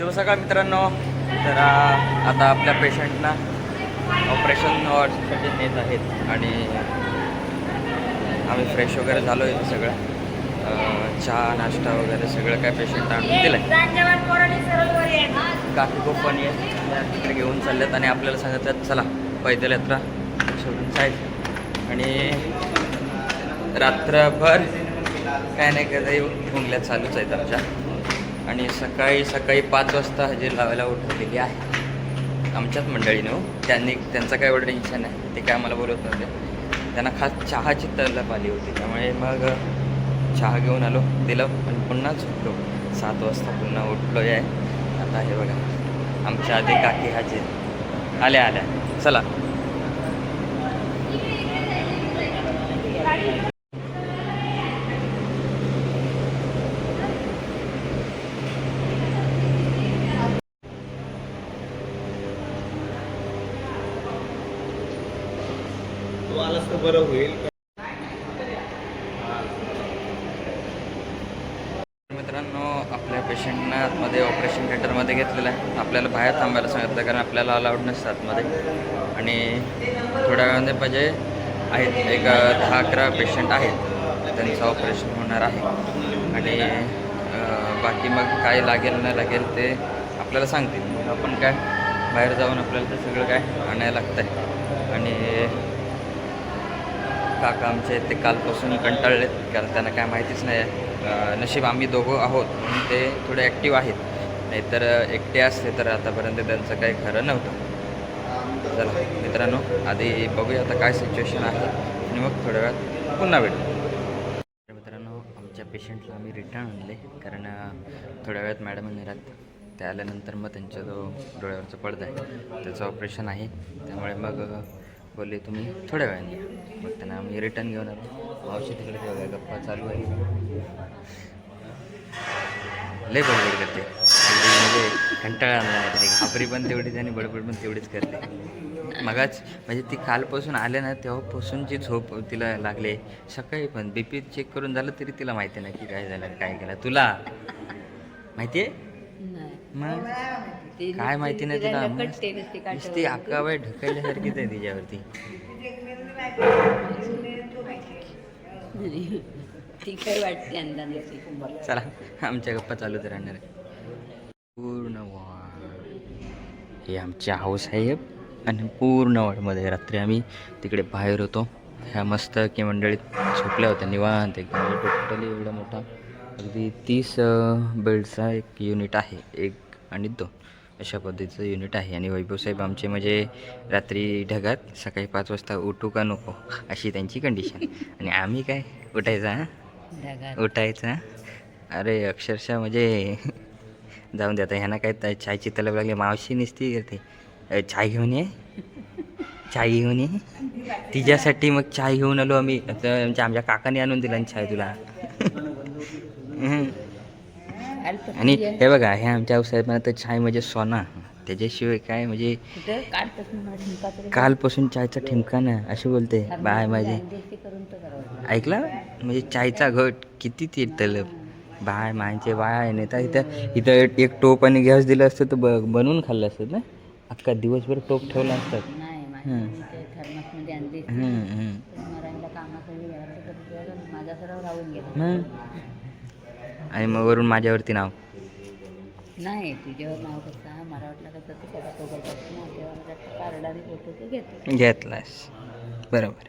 शुभ सकाळ मित्रांनो. तर आता आपल्या पेशंटना ऑपरेशन वॉर्डसाठी नेत आहेत आणि आम्ही फ्रेश वगैरे झालो आहे सगळं. चहा नाश्ता वगैरे सगळं काय पेशंट आणून दिलं आहे. काकी खूप तिकडे घेऊन चालल्यात आणि आपल्याला सांगितलं चला पैदल यात्रा सोडून जायचं. आणि रात्रभर काय नाही काय उंगल्या चालूच आहेत आमच्या. आणि सकाळी सकाळी पाच वाजता हजेरी लावायला उठवलेली आहे आमच्याच मंडळीनं हो. त्यांनी त्यांचं काय एवढं टेन्शन आहे ते काय मला बोलत नव्हते. त्यांना खास चहाची तलप आली होती. त्यामुळे मग चहा घेऊन आलो. दिलं आणि पुन्हा झोपलो. सात वाजता पुन्हा उठलो आहे आता हे बघा. आमच्या आधी काकी हजेरी. आल्या आल्या. चला तू आलास तर बरं होईल मित्रांनो आपल्या पेशंटना आतमध्ये ऑपरेशन थिएटरमध्ये घेतलेलं आहे आपल्याला बाहेर थांबायला सांगितलं अलाउड नसतात मध्ये आणि थोड्या वेळामध्ये म्हणजे आहेत एक दहा अकरा पेशंट आहेत. त्यांचं ऑपरेशन होणार आहे. आणि बाकी मग काय लागेल नाही लागेल ते आपल्याला सांगतील. मग आपण काय बाहेर जाऊन आपल्याला ते सगळं काय आणायला लागतं आहे आणि काका आमचे ते कालपासून कंटाळलेत कारण त्यांना काय माहितीच नाही. आहे नशीब आम्ही दोघं आहोत म्हणून ते थोडे ॲक्टिव्ह आहेत. नाहीतर एकटे असते तर आतापर्यंत त्यांचं काही खरं नव्हतं. चला मित्रांनो आधी बघूया आता काय सिच्युएशन आहे. आणि मग थोड्या वेळात पुन्हा भेटू. मित्रांनो आमच्या पेशंटला आम्ही रिटर्न आणले. कारण थोड्या वेळात मॅडम येणार ते आल्यानंतर मग त्यांच्या जो डोळ्यावरचा पडदा आहे त्याचं ऑपरेशन आहे. त्यामुळे मग बोलले तुम्ही थोड्या वेळाने या. मग त्यांना आम्ही रिटर्न घेऊन आलो. मावशी तिकडे गप्पा चालू आहे लय बडबड करते. म्हणजे कंटाळा आणला नाही तरी. घाबरी पण तेवढीच आणि बडबड पण तेवढीच करते. मगाच म्हणजे ती कालपासून आले ना तेव्हापासून जी झोप तिला लागले. सकाळी पण बी पी चेक करून झालं तरी तिला माहिती नाही की काय झालं काय केलं. तुला? माहिती आहे. मग काय माहिती नाही तुला? नुसती अक्का वेळ ढकलल्यासारखीच आहे तिच्यावरती. ती काय वाटते चला आमच्या गप्पा चालूच राहणार आहे. पूर्ण वॉर्ड हे आमचे आऊसाहेब आणि पूर्ण वॉर्डमध्ये रात्री आम्ही तिकडे बाहेर होतो. ह्या मस्त की मंडळीत झोपल्या होत्या निवांत एकदम. टोटली एवढा मोठा अगदी तीस बेडचा एक युनिट आहे. एक आणि दोन. अशा पद्धतीचं युनिट आहे. आणि वैभवसाहेब आमचे म्हणजे रात्री ढगात सकाळी पाच वाजता उठू का नको अशी त्यांची कंडिशन आणि आम्ही काय? उठायचा उठायचं अरे अक्षरशः म्हणजे जाऊन दे आता ह्यांना काय चायची तलब लागली. मावशी निसती करते "अ, चाय घेऊन ये. चाय घेऊन ये. तिच्यासाठी मग चाय घेऊन आलो आम्ही. आता आमच्या आमच्या काकाने आणून दिला चाय तुला. आणि हे बघा हे आमच्या साहेबांना तर चाय म्हणजे सोना. त्याच्याशिवाय काय म्हणजे ना ठिमका तरी कालपासून चायचा ठिमकाना अशी बोलते. बाय माझे. तर ऐकला? म्हणजे चायचा घट किती ते तलब. बाय मायचे बाय नेता इथं इथं एक टोप आणि गॅस दिलं असतं तर ब बनवून खाल्लं असतं ना? अख्खा दिवसभर टोप ठेवला असतात नाही तर. आणि मग वरून माझ्यावरती नाव? नाही तुझ्यावर नाव कसं मला वाटलं कसं ते सगळं सोबत असतं ना तेव्हा मला कार्ड आणि फोटो ते घेतो घेतलास. बरोबर.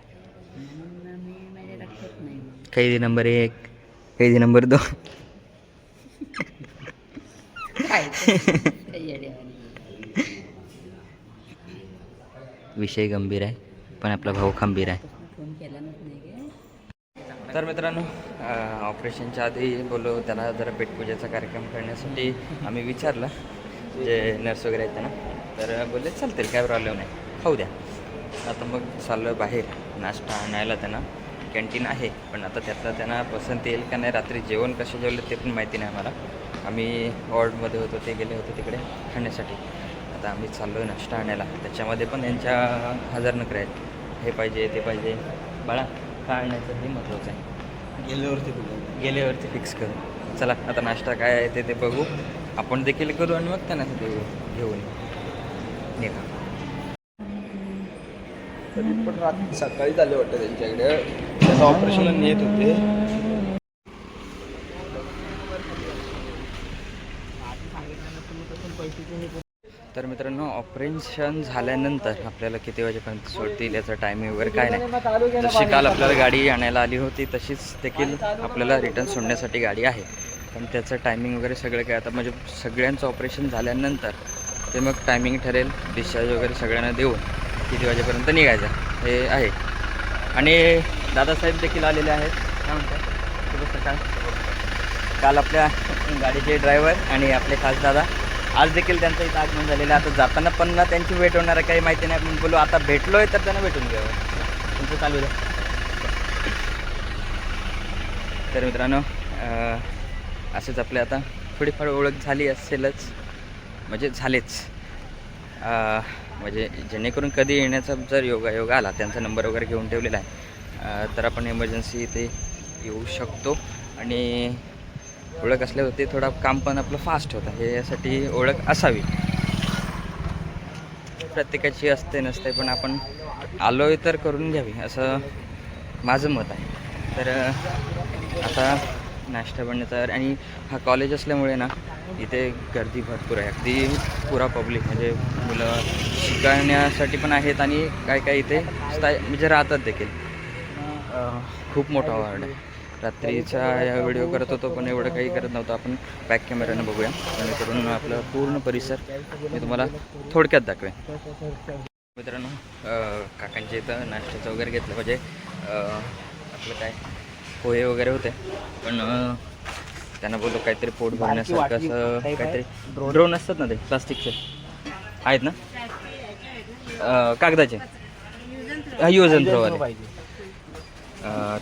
म्हणून मी माझ्या लक्षात नाही. कैदी नंबर एक कैदी नंबर दोन काय ते? काही येड्यावानी. विषय गंभीर आहे पण आपला भाऊ खंबीर आहे. तर मित्रांनो ऑपरेशनच्या आधी बोललो त्याला जरा पेटपूजेचा कार्यक्रम करण्यासाठी आम्ही विचारलं जे नर्स वगैरे आहेत त्यांना. तर बोलले चालतील काय प्रॉब्लेम नाही. खाऊ द्या. आता मग चाललो बाहेर नाश्ता आणायला त्यांना. कॅन्टीन आहे पण आता त्यातला त्यांना पसंत येईल का नाही रात्री जेवण कसे जेवलं ते पण माहिती नाही आम्हाला. आम्ही वॉर्डमध्ये होतो ते गेले होते तिकडे खाण्यासाठी. आता आम्ही चाललो आहे नाश्ता आणायला. त्याच्यामध्ये पण यांच्या हजार नखरे आहेत. हे पाहिजे ते पाहिजे. बाळा काय आणायचं हे महत्त्वाचं आहे. गेल्यावरती बघू. गेल्यावरती फिक्स करू. चला आता नाश्ता काय आहे ते ते बघू. आपण देखील करू आणि मग त्यांना ते घेऊन. निघा. तरी पण रात्री सकाळी झाले वाटतं त्यांच्याकडे. त्याचं ऑपरेशनला नेत होते. तर मित्रांनो ऑपरेशन झाल्यानंतर आपल्याला किती वाजेपर्यंत सोडतील याचं टायमिंग वगैरे काय नाही. जशी काल आपल्याला गाडी आणायला आली होती तशीच देखील आपल्याला रिटर्न सोडण्यासाठी गाडी आहे. पण त्याचं टायमिंग वगैरे सगळं काय आता म्हणजे सगळ्यांचं ऑपरेशन झाल्यानंतर ते मग टायमिंग ठरेल. डिस्चार्ज वगैरे सगळ्यांना देऊन किती वाजेपर्यंत निघायचं हे आहे. आणि दादासाहेब देखील आलेले आहेत. काय म्हणतात सकाळ. काल आपल्या गाडीचे ड्रायव्हर आणि आपले खास दादा आज देखील त्यांचं इथं आगमन झालेलं आहे. आता जाताना पण ना त्यांची भेट होणार आहे काही माहिती नाही. आपण बोलू आता भेटलोय तर त्यांना भेटून घ्यावं तुमचं चालू द्या. तर मित्रांनो असेच असंच आता थोडीफार ओळख झाली असेलच. म्हणजे झालेच. म्हणजे जेणेकरून कधी येण्याचा जर योगायोग आला त्यांचा नंबर वगैरे घेऊन ठेवलेला आहे तर आपण इमर्जन्सी इथे येऊ शकतो. आणि ओळख असल्यावरती थोडा काम पण आपलं फास्ट होतं हे यासाठी ओळख असावी. प्रत्येकाची असते नसते पण आपण आलो तर करून घ्यावी असं माझं मत आहे. तर आता नाश्ता बनण्याचा आणि हा कॉलेज असल्यामुळे ना इथे गर्दी भरपूर आहे. अगदी पुरा पब्लिक म्हणजे मुलं शिकण्यासाठी पण आहेत आणि काय काय इथे स्थाय म्हणजे राहतात देखील. खूप मोठा वार्ड आहे. रात्रीचा या व्हिडिओ करत होतो पण एवढं काही करत नव्हतं. आपण बॅक कॅमेऱ्यानं बघूया. जेणेकरून आपला पूर्ण परिसर मी तुम्हाला थोडक्यात दाखवेन. मित्रांनो काकांच्या इथं नाश्त्याचं वगैरे घेतलं म्हणजे आपलं काय पोहे वगैरे होते. पण त्यांना बोललो काहीतरी पोट भरण्यासारखं असं काहीतरी ड्रोन असतात ना ते प्लास्टिकचे आहेत ना? कागदाचे. यूज अँड थ्रोवाले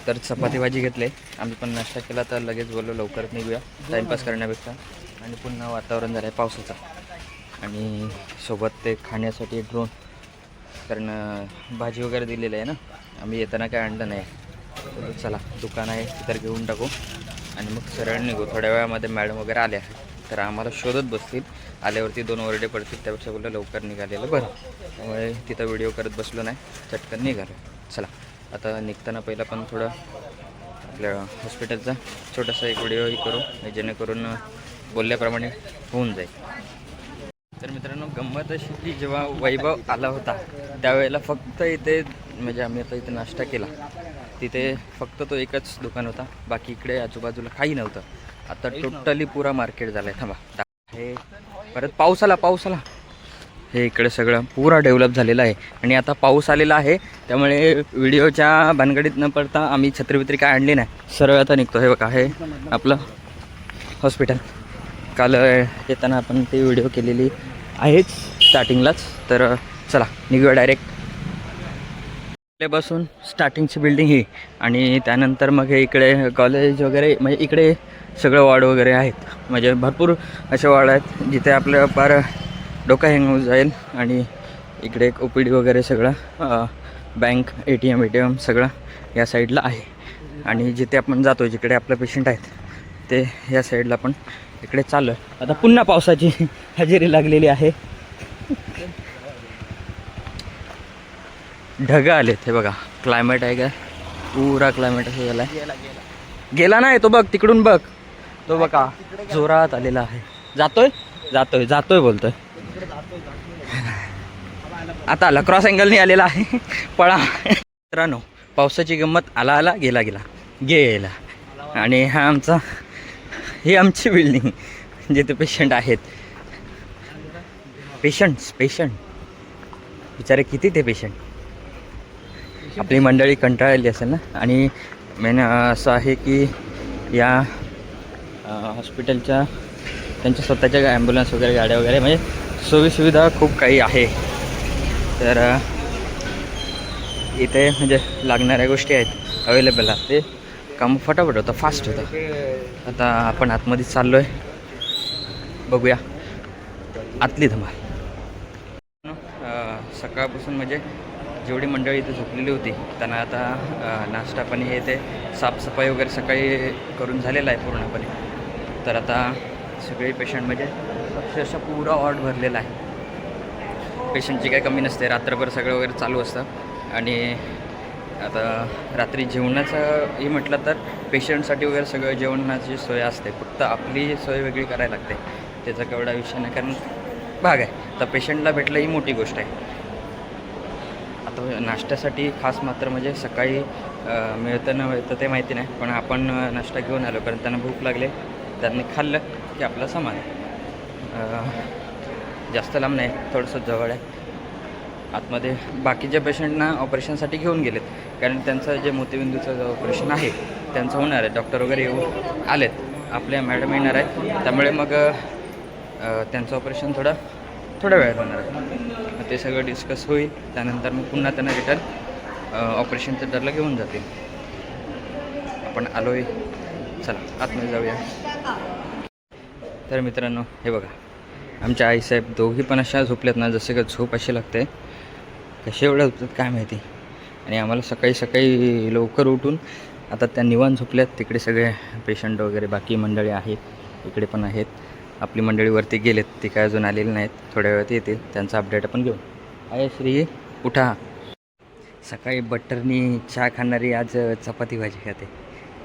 तर चपाती भाजी घेतले. आम्ही पण नाश्ता केला तर लगेच बोललो लवकर निघूया. टाईमपास करण्यापेक्षा. आणि पुन्हा वातावरण झालं आहे पावसाचं. आणि सोबत ते खाण्यासाठी ड्रोन कारण भाजी वगैरे दिलेली आहे ना. आम्ही येताना काय आणलं नाही. चला दुकान आहे तर घेऊन टाकू. आणि मग सरळ निघू. थोड्या वेळामध्ये मॅडम वगैरे आल्या. तर आम्हाला शोधत बसतील. आल्यावरती दोन ओरडे पडतील. त्यापेक्षा बोललं लवकर निघालेलं बरं. त्यामुळे तिथं व्हिडिओ करत बसलो नाही. चटकन निघालो. चला. आता निघताना पहिला पण थोडं आपल्या हॉस्पिटलचा छोटासा एक व्हिडिओही करू जेणेकरून बोलल्याप्रमाणे होऊन जाईल. तर मित्रांनो गंमत अशी की जेव्हा वैभव आला होता त्यावेळेला फक्त इथे म्हणजे आम्ही आता इथे नाश्ता केला. तिथे फक्त तो एकच दुकान होता बाकी इकडे आजूबाजूला काही नव्हतं. आता टोटली पुरा मार्केट झालं आहे थांबा. हे परत पाऊस आला पाऊस आला. हे इकडे सगळं पुरा डेव्हलप झालेलं आहे. आणि आता पाऊस आलेला आहे त्यामुळे व्हिडिओच्या भानगडीत न पडता आम्ही छत्रीबित्री काय आणली नाही. सरळ आता निघतो हे बघा हे आपलं हॉस्पिटल. काल येताना आपण ती व्हिडिओ केलेली आहेच स्टार्टिंगलाच. तर चला निघूया डायरेक्ट. बसून स्टार्टिंगची बिल्डिंग ही आणि त्यानंतर मग हे इकडे कॉलेज वगैरे म्हणजे इकडे सगळं वॉर्ड वगैरे आहेत. म्हणजे भरपूर असे वॉर्ड आहेत जिथे आपलं फार डोकं हँग होऊन जाईल आणि इकडे एक ओ पी डी वगैरे सगळं bank A T M A T M सगळं या साईडला आहे. आणि जिथे आपण जातो जिकडे आपलं पेशंट आहेत ते या साईडला पण इकडे चालू आहे आता पुन्हा पावसाची हजेरी लागलेली आहे. ढगं आलेत हे बघा. क्लायमेट आहे का? पुरा क्लायमेट असं झाला गेला नाही तो बघ तिकडून बघ. तो बघा जोरात आलेला आहे. जातोय? जातोय जातोय बोलतोय. आता आला क्रॉस अँगलनी आलेला आहे. पळा. मित्रांनो पावसाची गंमत आला आला गेला गेला. गेला. आणि हा आमचा ही आमची बिल्डिंग जिथे पेशंट आहेत. पेशंट्स पेशंट बिचारे किती ते पेशंट आपली मंडळी कंटाळलेली असेल ना? आणि मेन असं आहे की या हॉस्पिटलच्या त्यांच्या स्वतःच्या ॲम्ब्युलन्स वगैरे गाड्या वगैरे म्हणजे सोयीसुविधा खूप काही आहे. तर इथे म्हणजे लागणाऱ्या गोष्टी आहेत अवेलेबल आहेत. ते काम फटाफट होतं फास्ट होतं. आता आपण आतमध्ये चाललो आहे बघूया. आतली धमाल. सकाळपासून म्हणजे जेवढी मंडळी इथे झोपलेली होती त्यांना आता नाश्ता पाणी हे ते साफसफाई वगैरे सकाळी करून झालेलं आहे पूर्णपणे. तर आता सगळे पेशंट म्हणजे अक्षरशः पुरा वॉर्ड भरलेला आहे. पेशंटची काही कमी नसते रात्रभर सगळं वगैरे चालू असतं. आणि आता रात्री जेवणाचं ही म्हटलं तर पेशंटसाठी वगैरे सगळं जेवणाची सोय असते. फक्त आपली सोय वेगळी करायला लागते. त्याचा केवढा विषय नाही कारण भाग आहे. तर पेशंटला भेटलं ही मोठी गोष्ट आहे. आता नाश्त्यासाठी खास मात्र म्हणजे सकाळी मिळतं न मिळतं ते माहिती नाही. पण आपण नाश्ता घेऊन आलो कारण त्यांना भूक लागले. त्यांनी खाल्लं. की आपला समान. जास्त लांब नाही थोडंसं जवळ आहे. आतमध्ये बाकीच्या पेशंटना ऑपरेशनसाठी घेऊन गेलेत. कारण त्यांचं जे मोतीबिंदूचं जे ऑपरेशन आहे त्यांचं होणार आहे. डॉक्टर वगैरे येऊन आलेत. आपल्या मॅडम येणार आहेत. त्यामुळे मग त्यांचं ऑपरेशन थोडं थोड्या वेळात होणार आहे. ते सगळं डिस्कस होईल. त्यानंतर मग पुन्हा त्यांना रिटर्न ऑपरेशन थिएटरला घेऊन जातील. आपण आलो आहे चला आतमध्ये जाऊया. तर मित्रांनो हे बघा. आमच्या आईसाहेब दोघी पण अशा झोपल्यात ना जसं का झोप अशी लागते. कसे एवढ्या झोपतात काय माहिती? आणि आम्हाला सकाळी सकाळी लवकर उठून आता त्या निवांत झोपल्यात. तिकडे सगळे पेशंट वगैरे बाकी मंडळी आहेत. इकडे पण आहेत. आपली मंडळीवरती गेलेत. ती काय अजून आलेली नाहीत. थोड्या वेळात येतील. त्यांचा अपडेट आपण घेऊ. आहे श्री उठा. सकाळी बटरनी चहा खाणारी आज चपाती भाजी खाते.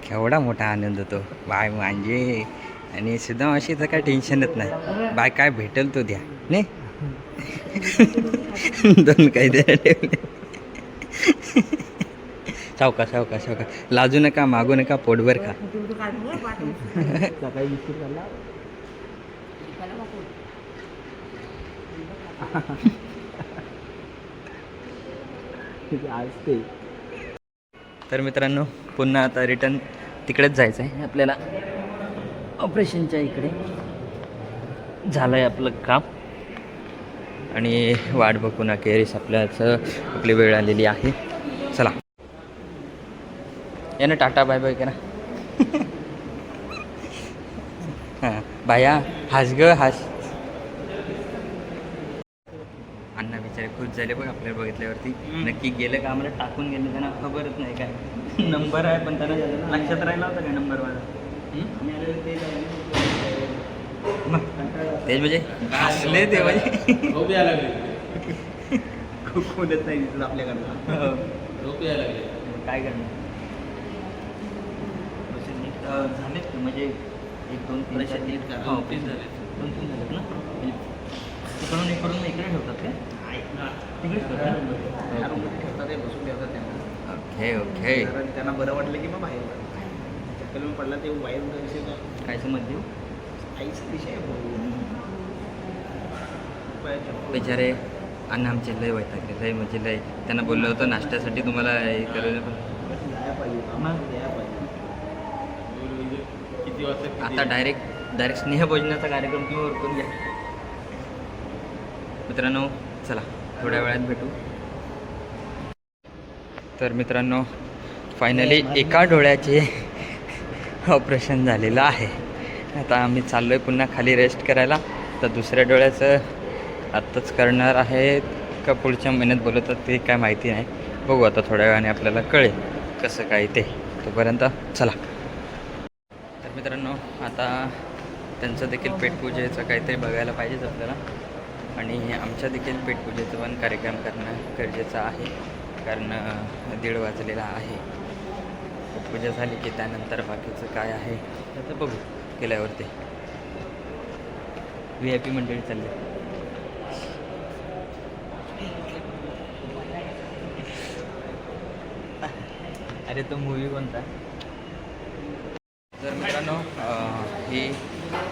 केवढा मोठा आनंद होतो बाय म्हणजे आणि सुद्धा मावशीचं काय टेन्शनच नाही. बाय काय भेटेल तो द्या. नाही दोन काय द्या. ठेवले सावका सावका सावका लाजू नका मागू नका पोटभर खा. तर मित्रांनो पुन्हा आता रिटर्न तिकडेच जायचं आहे आपल्याला. ऑपरेशनच्या इकडे. झालं आहे आपलं काम. आणि वाट बघू ना केरीस आपल्याचं आपली वेळ आलेली आहे. चला. या ना टाटा बाय बाय करा हां बाया हास ग हास. अण्णा बिचारे खुश झाले बघ आपल्याला बघितल्यावरती. नक्की गेलं का? आम्हाला टाकून गेलं त्यांना खबरच नाही काय. नंबर आहे पण त्यांना लक्षात राहिला होता काय नंबर माझा ते काय? तेच म्हणजे? हसले ते म्हणजे. खूप मदत नाही दिसत आपल्याकडनं. काय करणार? Process नीट, अं, झालेत का? म्हणजे एक दोन तीन चार नीट करा. हो, तीन झालेत. दोन तीन झालेत ना? म्हणजे तिकडून एक करून इकडे ठेवतात का तिकडेच ठेवतात ते बसून ठेवतात. त्यांना ओके ओके. कारण त्यांना बरं वाटलं की मग बाहेर येऊन पडला ते बाहेर विषय काय काय समज देऊ आईचा विषय. बिचारे अण्णा आमचे लय वैतागले लय म्हणजे लय. त्यांना बोललं होतं नाश्त्यासाठी तुम्हाला हे आम्हाला द्यायला पाहिजे आता डायरेक्ट डायरेक्ट स्नेहभोजनाचा कार्यक्रम तुम्ही ओळखून घ्या. मित्रांनो चला थोड्या वेळात भेटू. तर मित्रांनो फायनली एका डोळ्याचे ऑपरेशन झालेलं आहे. आता आम्ही चाललो आहे पुन्हा खाली रेस्ट करायला. तर दुसऱ्या डोळ्याचं आत्ताच करणार आहेत का पुढच्या महिन्यात बोलवतात ते काय माहिती नाही. बघू आता थोड्या वेळाने आपल्याला कळेल कसं काय ते. तोपर्यंत चला. तर मित्रांनो आता त्यांचं देखील पेटपूजेचं काहीतरी बघायला पाहिजेच आपल्याला. आणि आमच्या देखील पेटपूजेचं पण कार्यक्रम करणं गरजेचं आहे. कारण दीड वाजलेला आहे. पूजा झाली की त्यानंतर बाकीचं काय आहे तर बघू केल्यावरती. व्ही आय पी मंडळी चालली. अरे तो मूवी कोणता? तर मित्रांनो ही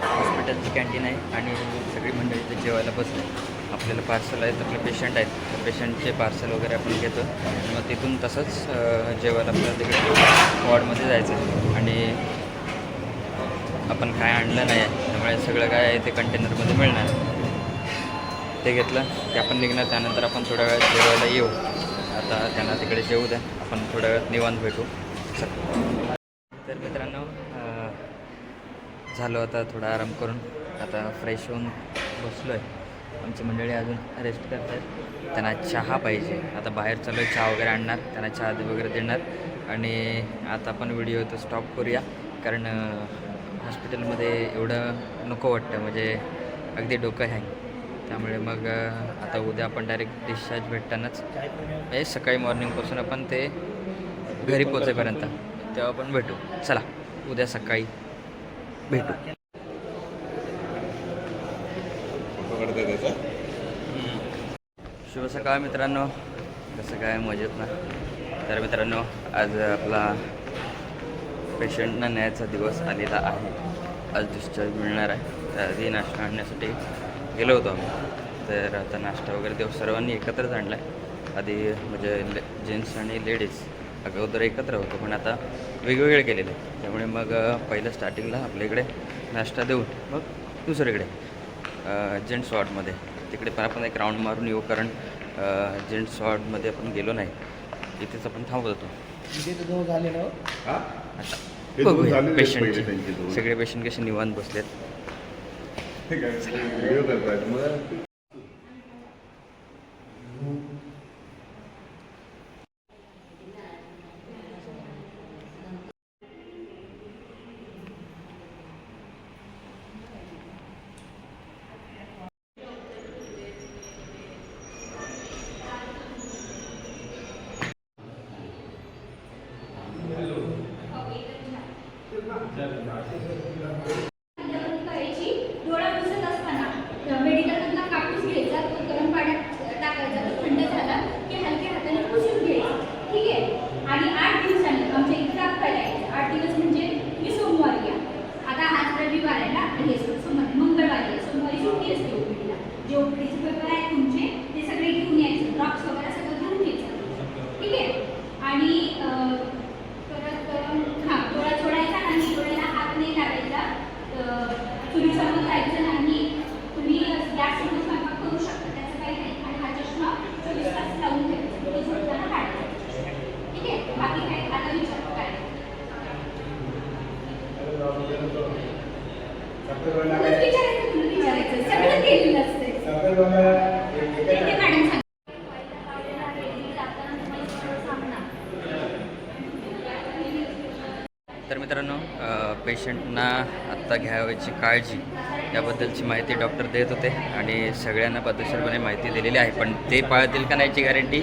हॉस्पिटलची कॅन्टीन आहे आणि सगळी मंडळी जेवायला बसले. आपल्याला पार्सल आहेत आपले पेशंट आहेत. तर पेशंटचे पार्सल वगैरे आपण घेतो. मग तिथून तसंच जेवण जेवायला आपल्याला तिकडे वॉर्डमध्ये जायचं आहे. आणि आपण काय आणलं नाही आहे त्यामुळे सगळं काय आहे ते कंटेनरमध्ये मिळणार ते घेतलं ते आपण निघणार त्यानंतर आपण थोड्या वेळात जेवायला येऊ. आता त्यांना तिकडे जेवू द्या आपण थोड्या वेळात निवांत भेटू. तर मित्रांनो झालो आता थोडा आराम करून. आता फ्रेश होऊन बसलो आहे आमची मंडळी अजून रेस्ट करत आहेत त्यांना चहा पाहिजे. आता बाहेर चालू आहे चहा वगैरे आणणार. त्यांना चहा वगैरे देणार. आणि आता आपण व्हिडिओ तर स्टॉप करूया. कारण हॉस्पिटलमध्ये एवढं नको वाटतं. म्हणजे अगदी डोकं हँग त्यामुळे मग आता उद्या आपण डायरेक्ट डिस्चार्ज भेटतानाच. म्हणजे सकाळी मॉर्निंगपासून आपण ते घरी पोचेपर्यंत तेव्हा आपण भेटू. चला उद्या सकाळी भेटू. पडतं त्याचा. शुभ सकाळ मित्रांनो. कसं काय मजेत ना? तर मित्रांनो आज आपला पेशंटना न्यायचा दिवस आलेला आहे. आज डिस्चार्ज मिळणार आहे. तर आधी नाश्ता आणण्यासाठी गेलो होतो आम्ही. तर आता नाश्ता वगैरे देऊ सर्वांनी एकत्रच आणला आहे आधी म्हणजे ले जेंट्स आणि लेडीज अगोदर एकत्र होतो पण आता वेगवेगळे केलेले त्यामुळे मग पहिलं स्टार्टिंगला आपल्या इकडे नाश्ता देऊन मग दुसरीकडे. जेंट्स वॉर्डमध्ये. तिकडे पण आपण एक राऊंड मारून येऊ कारण जेंट्स वॉर्डमध्ये आपण गेलो नाही. इथेच आपण थांबत होतो. हा? आता बघूया. दोन. सगळे पेशंट कसे निवांत बसलेत ठीक आहे व्हिडिओ करतायत मग करायची डोळा पुसत असताना मेडिकलमधला कापूस घ्यायचा तो गरम पाण्यात टाकायचा तो थंड झाला की हलक्या हाताने पुसून घ्यायचा ठीक आहे आणि आठ दिवसांनी आमच्या इथे दाखवायला यायचं आठ दिवस म्हणजे मी सोमवारी या आता आज रविवार आहे ना हे सोमवारी मंगळवारी आहे सोमवारी सुट्टी असते ओपीडीला जे ओपीडीचे पेपर आहेत तुमचे ते सगळे घेऊन यायचे ड्रॉप्स वगैरे सगळं घेऊन घ्यायचं ठीक आहे आणि अं, परत अं, हां डोळा चोळायचा नाही डोळ्याला हात नाही लावायचा चुलीसमोर जायचं नाही तुम्ही गॅससमोर स्वयंपाक करू शकता त्याचं काही नाही आणि हा चष्मा चोवीस तास लावून ठेवायचा डोळे झोपताना काढायचा ठीक आहे बाकी काय आता विचार काय तुम्हीच विचारायचं तुम्ही विचारायचं सगळं केलेलं असते ते ते मॅडम सांग तर मित्रांनो पेशंटना आत्ता घ्यावयाची काळजी याबद्दलची माहिती डॉक्टर देत होते आणि सगळ्यांना पद्धतशीरपणे माहिती दिलेली आहे. पण ते पाळतील का नाहीची गॅरंटी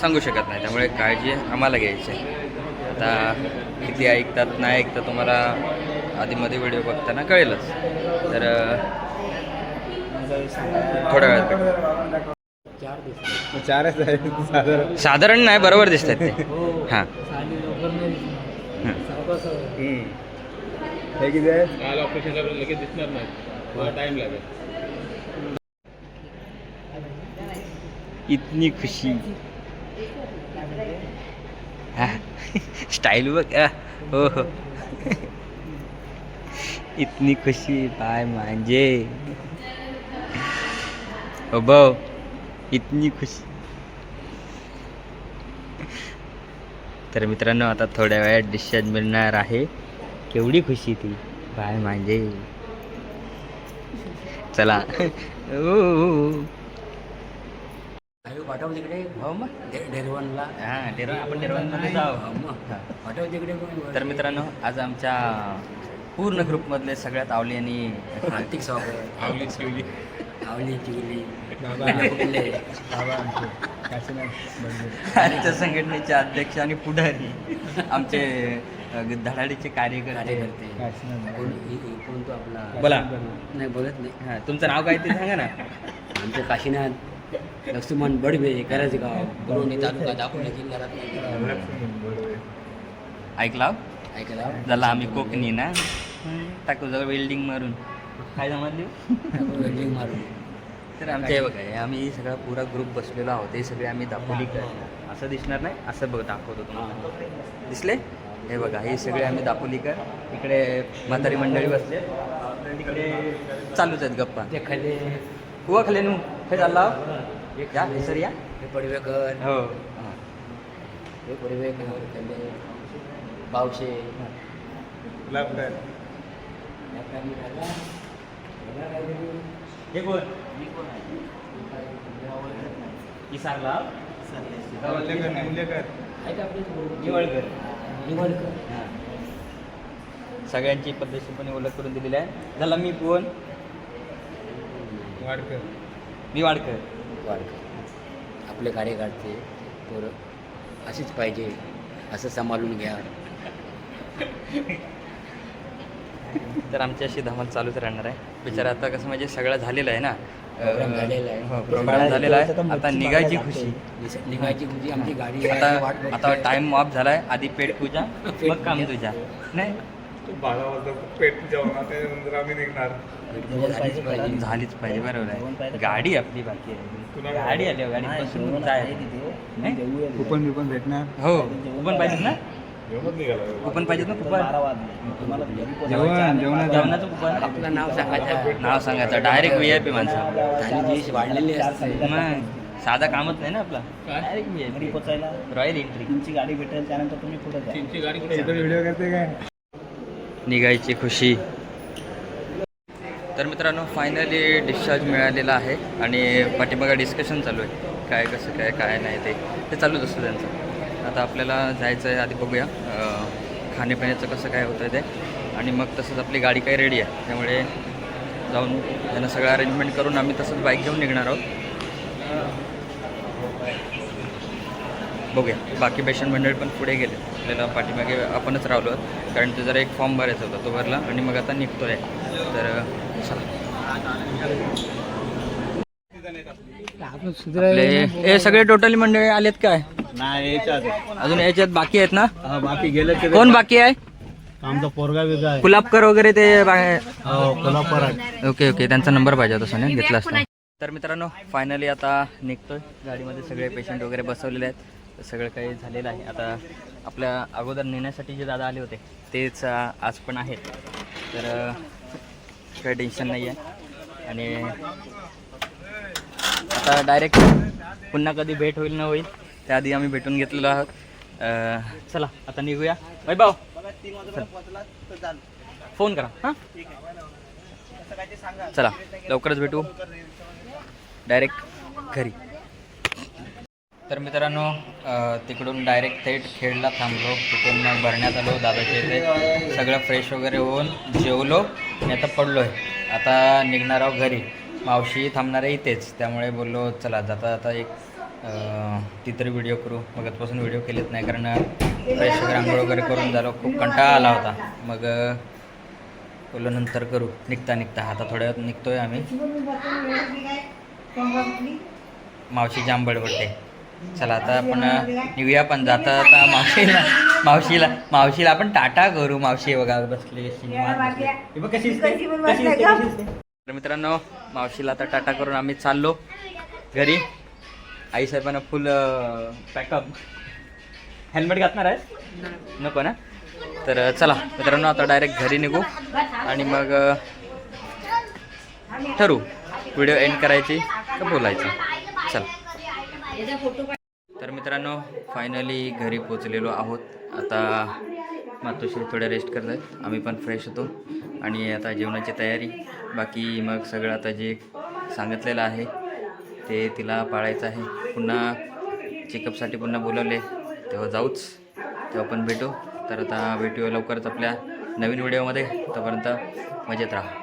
सांगू शकत नाही. त्यामुळे काळजी आम्हाला घ्यायची आहे. आता किती ऐकतात नाही ऐकतात तुम्हाला आधीमध्ये व्हिडिओ बघताना कळेलच. तर थोड्या वेळात. चारच साधारण. साधारण. नाही बरोबर दिसतात ते. हां. हं. किती आहे काल ऑपरेशन करून लगेच दिसणार नाही टाइम लागेल इतनी खुशी स्टाईल बघ हो हो इतनी खुशी बाय मांजे हो भाऊ इतनी खुशी तर मित्रांनो आता थोड्या वेळात डिस्चार्ज मिळणार आहे केवढी खुशी ती. बाय मांजे चला. ओ पाठव तिकडे. हो मग. डेरवनला हां डेरवन आपण डेरवनमध्ये जाऊ. हां. पाठव तिकडे तर मित्रांनो आज आमच्या पूर्ण ग्रुपमधले सगळ्यात आवली आणि आर्थिक स्वागत. आवली चिवली आवली चिवली आजच्या संघटनेचे अध्यक्ष आणि पुढारी आमचे धडाडीचे कार्यकर्ते. कोण तो आपला बोला. नाही बोलत नाही. हां तुमचं नाव काय ते सांगा ना. आमचे काशीनाथ लक्ष्मण बडवे करंजगाव बरोणी तालुका दापोली जिल्ह्यात ऐकला ऐकला झाला आम्ही कोकणी ना. टाकू जवळ वेल्डिंग मारून. काय जमतली? वेल्डिंग मारून. तर आमच्या हे बघा आम्ही सगळा पुरा ग्रुप बसलेलो आहोत. हे सगळे आम्ही दापोलीकर असं दिसणार नाही? असं बघ दाखवतो तुम्हाला. दिसले? हे बघा हे सगळे आम्ही दापोलीकर. इकडे म्हातारी मंडळी बसले. तिकडे चालूच आहेत गप्पा. ते खाली. कुवा खाली नू? हे चालला. या हे सर या. हे पडवेकर. हो. हे पडवेकर खाली. बावशे. काहीतरी. हे कोण? इसारला आहे? का आपले निवळकर निवडकर सगळ्यांची पद्धतशीरपणे ओळख करून दिलेली आहे. झाला मी कोण? वाडकर. मी वाडकर. वाढ आपले कार्यकर्ते पोरं अशीच पाहिजे असं सांभाळून घ्या. तर आमची अशी धमाल चालूच राहणार आहे. बिचारा आता कसं म्हणजे सगळं झालेलं आहे ना. प्रोग्राम झालेला आहे. हो, आता निघायची खुशी. निघायची म्हणजे आमची गाडी आता. आता टाइम ऑफ झालाय. आधी पेट पूजा मग काम तुझ्या. नाही? बारा वाजता पेट जेवणार त्यानंतर आम्ही निघणार. झालीच पाहिजे. झालीच पाहिजे बरोबर आहे. गाडी आपली बाकी आहे. गाडी आली हो, गाडी बसून जाय नाही? कुपन बिपन भेटणार? हो कुपन पाहिजेत ना? कुपन पाहिजेत ना कुपन? जेवण जेवणाचं जेवणाचं कुपन? आपलं नाव सांगायचं. नाव सांगायचं. डायरेक्ट व्ही आय पी माणसं. आणि देश वाढलेले असते. मग साधा कामच नाही ना आपला? डायरेक्ट पी पोचायला. रॉयल एंट्री तुमची गाडी भेटेल त्यानंतर तुम्ही पुढे जा. तुमची गाडी कुठे व्हिडिओ करते काय? निघायची खुशी. तर मित्रांनो फायनली डिस्चार्ज मिळालेला आहे. आणि पाठीमागं डिस्कशन चालू आहे. काय कसं काय काय नाही ते. ते चालूच असतं त्यांचं. आता आपल्याला जायचं आहे आधी बघूया. खाण्यापिण्याचं कसं काय होतं ते. आणि मग तसंच आपली गाडी काही रेडी आहे. त्यामुळे जाऊन त्यांना सगळं अरेंजमेंट करून आम्ही तसंच बाईक घेऊन निघणार आहोत. बघूया. बाकी पेशंट मंडळी पण पुढे गेले. आपल्याला पाठीमागे आपणच राहिलो आहोत. कारण तो जरा एक फॉर्म भरायचा होता तो भरला आणि मग आता निघतो आहे तर चला. आपले हे सगळे टोटली मंडळी आलेत काय? नाही याच्यात. अजून याच्यात बाकी आहेत ना? हा, बाकी गेले ते कोण बाकी आहे? आमचा पोरगा वेगळा आहे. कुलाबकर वगैरे ते बाहेर हो कोल्हापूर आहे. Okay okay. त्यांचा नंबर पाहिजे होता सोने घेतला असता. तर मित्रांनो फायनली आता निघतोय. गाडीमध्ये सगळे पेशंट वगैरे बसवलेले आहेत. तर सगळं काही झालेलं आहे. आता आपल्या अगोदर नेण्यासाठी जे दादा आले होते तेच अं, आज पण आहेत तर अं, काही टेन्शन नाही आहे. आणि आता डायरेक्ट पुन्हा कधी भेट होईल न होईल. त्याआधी आम्ही भेटून घेतलेलो आहोत. चला आता निघूया. वैभव फोन करा हां? चला लवकरच भेटू. डायरेक्ट घरी. तर मित्रांनो तिकडून डायरेक्ट थेट खेळला थांबलो. तिथून मग भरण्यात आलो दादाच्या इथे. सगळं फ्रेश वगैरे होऊन जेवलो. आणि आता पडलो आहे आता निघणार आहोत घरी. मावशी थांबणार आहे इथेच. त्यामुळे बोललो चला जाता जाता एक ती तरी व्हिडिओ करू. मगतपासून व्हिडिओ केलेत नाही कारण फ्रेश वगैरे आंघोळ वगैरे करून झालो. खूप कंटाळा आला होता. मग अ, बोललो नंतर करू. निघता निघता. आता थोड्या वेळात निघतोय आम्ही. मावशी जाम बडबडते चला आता आपण निघूया पण. जाता आता मावशीला मावशीला मावशीला आपण टाटा करू. मावशी बघा बसली कशी तर मित्रांनो मावशीला आता टाटा करून आम्ही चाललो घरी. आई साहेबांना फुल पॅकअप हेल्मेट घातणार आहे नको ना? तर चला. मित्रांनो आता डायरेक्ट घरी निघू. आणि मग ठरू. व्हिडिओ एंड करायची का बोलायचं? चला. तर मित्रांनो फायनली घरी पोचलेलो आहोत. आता मातोश्री थोड्या रेस्ट करत आहेत आम्ही पण फ्रेश होतो. आणि आता जेवणाची तयारी. बाकी मग सगळं आता जे सांगितलेलं आहे ते तिला पाळायचं आहे. पुन्हा चेकअपसाठी पुन्हा बोलवले. तेव्हा जाऊच. तेव्हा पण भेटू. तर आता भेटूया लवकरच आपल्या नवीन व्हिडिओमध्ये तोपर्यंत मजेत राहा.